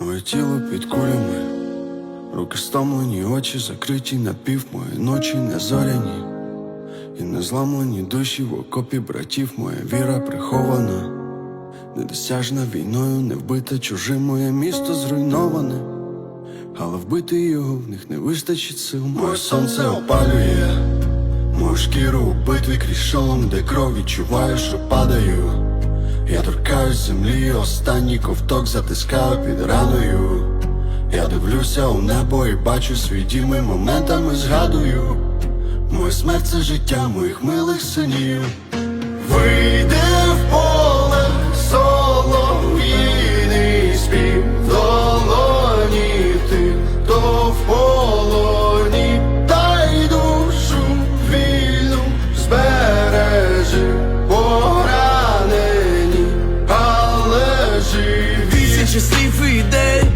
Моє тіло під кулями, руки стомлені, очі закриті напів, мої ночі не зоряні, і не зламлені душі в окопі братів, моя віра прихована, недосяжна війною, не вбите чужим, моє місто зруйноване, але вбити його в них не вистачить сил. Моє сонце опалює, мою шкіру у битві крізь шолом, де кров відчуваю, що падаю. Я торкаюсь землі, останній ковток затискаю під раною. Я дивлюся у небо і бачу свій дім моментами згадую. Моя смерть це життя моїх милих синів. Вийде щасливий день